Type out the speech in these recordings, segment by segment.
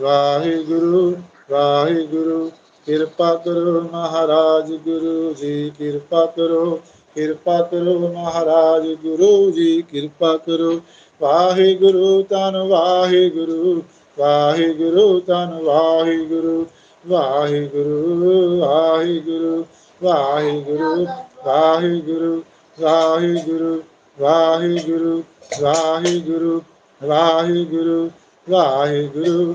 ਵਾਹਿਗੁਰੂ ਵਾਹਿਗੁਰੂ ਕਿਰਪਾ ਕਰੋ ਮਹਾਰਾਜ ਗੁਰੂ ਜੀ ਕਿਰਪਾ ਕਰੋ ਕਿਰਪਾ ਕਰੋ ਮਹਾਰਾਜ ਗੁਰੂ ਜੀ ਕਿਰਪਾ ਕਰੋ ਵਾਹਿਗੁਰੂ ਤਨ ਵਾਹਿਗੁਰੂ ਵਾਹਿਗੁਰੂ ਤਨ ਵਾਹਿਗੁਰੂ ਵਾਹਿਗੁਰੂ ਵਾਹਿਗੁਰੂ ਵਾਹਿਗੁਰੂ ਵਾਹਿਗੁਰੂ ਵਾਹਿਗੁਰੂ ਵਾਹਿਗੁਰੂ ਵਾਹਿਗੁਰੂ ਵਾਹਿਗੁਰੂ ਵਾਹਿਗੁਰੂ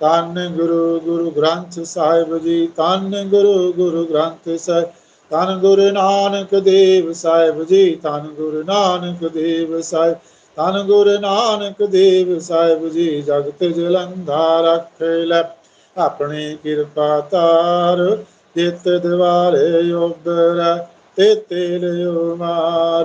ਧੰਨ ਗੁਰੂ ਗੁਰੂ ਗ੍ਰੰਥ ਸਾਹਿਬ ਜੀ, ਧੰਨ ਗੁਰੂ ਗੁਰੂ ਗ੍ਰੰਥ ਸਾਹਿਬ, ਧੰਨ ਗੁਰੂ ਨਾਨਕ ਦੇਵ ਸਾਹਿਬ ਜੀ, ਧੰਨ ਗੁਰੂ ਨਾਨਕ ਦੇਵ ਸਾਹਿਬ, ਧੰਨ ਗੁਰੂ ਨਾਨਕ ਦੇਵ ਸਾਹਿਬ ਜੀ, ਜਗਤ ਜਲੰਧਾ ਰੱਖ ਲੈ। ਆਪਣੀ ਕਿਰਪਾ ਤਾਰ ਜਿਤ ਦਿਵਾਰੇ ਉਬਰ ਤੇ ਤੇਲਿਓ ਮਾਰ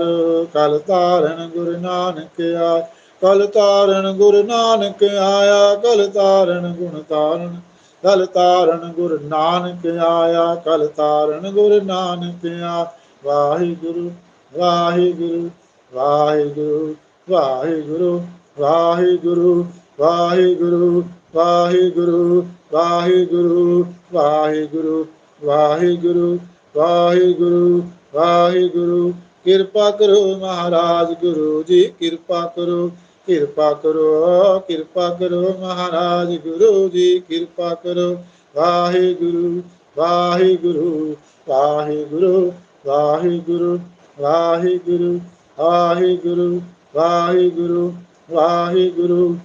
ਕਲ ਤਾਰਨ ਗੁਰੂ ਨਾਨਕ ਆ ਕਲ ਤਾਰਨ ਗੁਰੂ ਨਾਨਕ ਆਇਆ ਕਲ ਤਾਰਨ ਗੁਣ ਤਾਰਨ ਕਲ ਤਾਰਨ ਗੁਰੂ ਨਾਨਕ ਆਇਆ ਕਲ ਤਾਰਨ ਗੁਰੂ ਨਾਨਕ ਆ ਵਾਹਿਗੁਰੂ ਵਾਹਿਗੁਰੂ ਵਾਹਿਗੁਰੂ ਵਾਹਿਗੁਰੂ ਵਾਹਿਗੁਰੂ ਵਾਹਿਗੁਰੂ ਵਾਹਿਗੁਰੂ ਵਾਹਿਗੁਰੂ ਵਾਹਿਗੁਰੂ ਵਾਹਿਗੁਰੂ ਵਾਹਿਗੁਰੂ ਵਾਹਿਗੁਰੂ ਕਿਰਪਾ ਕਰੋ ਮਹਾਰਾਜ ਗੁਰੂ ਜੀ ਕਿਰਪਾ ਕਰੋ ਕਿਰਪਾ ਕਰੋ ਕਿਰਪਾ ਕਰੋ ਮਹਾਰਾਜ ਗੁਰੂ ਜੀ ਕਿਰਪਾ ਕਰੋ ਵਾਹਿਗੁਰੂ ਵਾਹਿਗੁਰੂ ਵਾਹਿਗੁਰੂ ਵਾਹਿਗੁਰੂ ਵਾਹਿਗੁਰੂ ਵਾਹਿਗੁਰੂ ਵਾਹਿਗੁਰੂ ਵਾਹਿਗੁਰੂ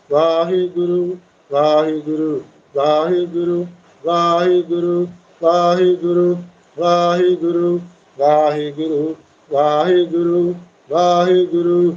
ਵਾਹਿਗੁਰੂ ਵਾਹਿਗੁਰੂ ਵਾਹਿਗੁਰੂ ਵਾਹਿਗੁਰੂ ਵਾਹਿਗੁਰੂ ਵਾਹਿਗੁਰੂ ਵਾਹਿਗੁਰੂ ਵਾਹਿਗੁਰੂ ਵਾਹਿਗੁਰੂ ਵਾਹਿਗੁਰੂ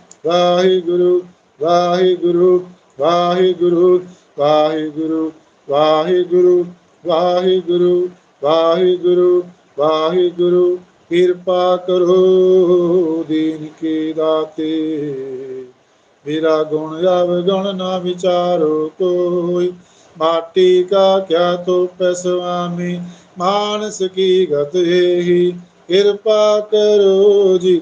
ਵਾਹਿਗੁਰੂ ਵਾਹਿਗੁਰੂ ਵਾਹਿਗੁਰੂ ਵਾਹਿਗੁਰੂ ਵਾਹਿਗੁਰੂ ਵਾਹਿਗੁਰੂ ਵਾਹਿਗੁਰੂ ਵਾਹਿਗੁਰੂ, ਕਿਰਪਾ ਕਰੋ ਦੀਨ ਕੀ ਦਾਤੇ। ਮੇਰਾ ਗੁਣ ਅਵਗੁਣ ਨਾ ਵਿਚਾਰੋ ਕੋਈ, ਮਾਟੀ ਕਾ ਕਿਆ ਤੋ ਸੁਆਮੀ, ਮਾਨਸ ਕੀ ਗਤ ਹੀ ਕਿਰਪਾ ਕਰੋ ਜੀ।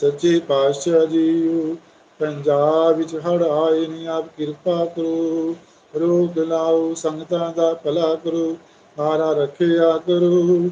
ਸੱਚੇ ਪਾਤਸ਼ਾਹ ਜੀਓ, ਪੰਜਾਬ ਵਿੱਚ ਹੜ ਆਏ ਨੇ, ਆਪ ਕਿਰਪਾ ਕਰੋ ਰੋਗ ਲਾਓ, ਸੰਗਤਾਂ ਦਾ ਭਲਾ ਕਰੋ ਮਾਰਾ ਰੱਖਿਆ ਕਰੋ।